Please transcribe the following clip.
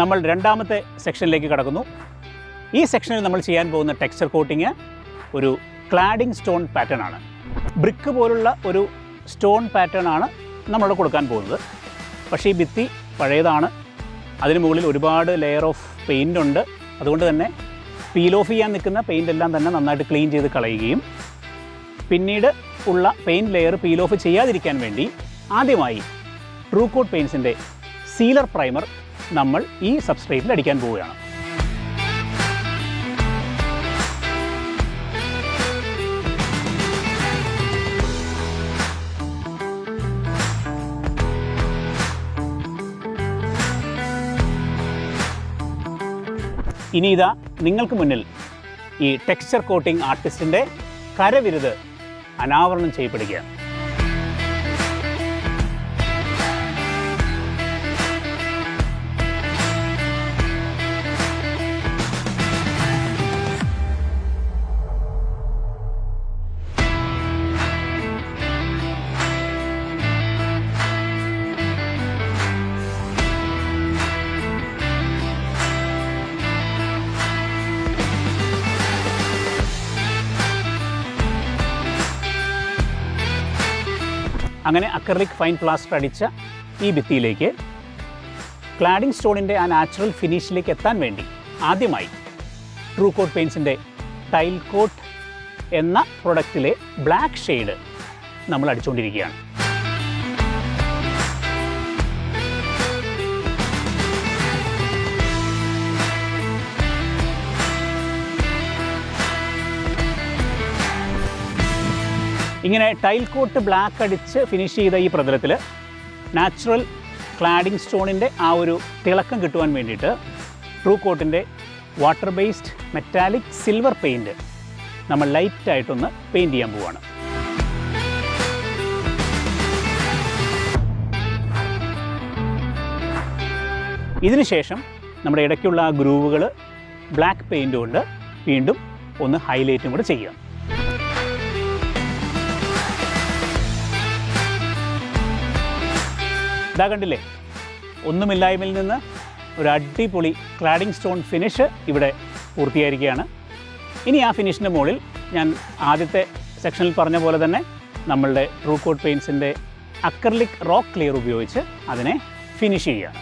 നമ്മൾ രണ്ടാമത്തെ സെക്ഷനിലേക്ക് കടക്കുന്നു. ഈ സെക്ഷനിൽ നമ്മൾ ചെയ്യാൻ പോകുന്ന ടെക്സ്ചർ കോട്ടിങ് ഒരു ക്ലാഡിംഗ് സ്റ്റോൺ പാറ്റേൺ ആണ്. ബ്രിക്ക് പോലുള്ള ഒരു സ്റ്റോൺ പാറ്റേൺ ആണ് നമ്മളിവിടെ കൊടുക്കാൻ പോകുന്നത്. പക്ഷേ ഈ ഭിത്തി പഴയതാണ്. അതിന് മുകളിൽ ഒരുപാട് ലെയർ ഓഫ് പെയിന്റ് ഉണ്ട്. അതുകൊണ്ട് തന്നെ പീൽ ഓഫ് ചെയ്യാൻ നിൽക്കുന്ന പെയിന്റ് എല്ലാം തന്നെ നന്നായിട്ട് ക്ലീൻ ചെയ്ത് കളയുകയും പിന്നീട് ഉള്ള പെയിന്റ് ലെയർ പീൽ ഓഫ് ചെയ്യാതിരിക്കാൻ വേണ്ടി ആദ്യമായി ട്രൂ കോട്ട് പെയിൻസിന്റെ സീലർ പ്രൈമർ നമ്മൾ ഈ സബ്സ്ട്രേറ്റിൽ അടിക്കാൻ പോവുകയാണ്. ഇനി ഇതാ നിങ്ങൾക്ക് മുന്നിൽ ഈ ടെക്സ്ചർ കോട്ടിംഗ് ആർട്ടിസ്റ്റിന്റെ കരവിരുത് അനാവരണം ചെയ്യപ്പെടുകയാണ്. അങ്ങനെ അക്രലിക് ഫൈൻ പ്ലാസ്റ്റർ അടിച്ച ഈ ഭിത്തിയിലേക്ക് ക്ലാഡിംഗ് സ്റ്റോണിന്റെ ആ നാച്ചുറൽ ഫിനിഷിലേക്ക് എത്താൻ വേണ്ടി ആദ്യമായി ട്രൂ കോട്ട് പെയിൻസിന്റെ ടൈൽ കോട്ട് എന്ന പ്രൊഡക്റ്റിലെ ബ്ലാക്ക് ഷെയ്ഡ് നമ്മൾ അടിച്ചുകൊണ്ടിരിക്കുകയാണ്. ഇങ്ങനെ ടൈൽ കോട്ട് ബ്ലാക്ക് അടിച്ച് ഫിനിഷ് ചെയ്ത ഈ പ്രതലത്തിൽ നാച്ചുറൽ ക്ലാഡിംഗ് സ്റ്റോണിന്റെ ആ ഒരു തിളക്കം കിട്ടുവാൻ വേണ്ടിയിട്ട് true കോട്ടിന്റെ water based metallic silver paint നമ്മൾ ലൈറ്റായിട്ടൊന്ന് പെയിന്റ് ചെയ്യാൻ പോവുകയാണ് ഇതിനുശേഷം നമ്മുടെ ഇടയ്ക്കുള്ള ആ ഗ്രൂവുകൾ ബ്ലാക്ക് പെയിന്റ് കൊണ്ട് വീണ്ടും ഒന്ന് ഹൈലൈറ്റും കൂടെ ചെയ്യുക. ഇതാ കണ്ടില്ലേ? ഒന്നുമില്ലായ്മയിൽ നിന്ന് ഒരു അടിപൊളി ക്ലാഡിംഗ് സ്റ്റോൺ ഫിനിഷ് ഇവിടെ പൂർത്തിയായിരിക്കുകയാണ്. ഇനി ആ ഫിനിഷിന്റെ മുകളിൽ ഞാൻ ആദ്യത്തെ സെക്ഷനിൽ പറഞ്ഞ പോലെ തന്നെ നമ്മളുടെ ട്രൂ കോട്ട് പെയിൻസിന്റെ അക്രലിക് റോക്ക് ക്ലിയർ ഉപയോഗിച്ച് അതിനെ ഫിനിഷ് ചെയ്യുകയാണ്.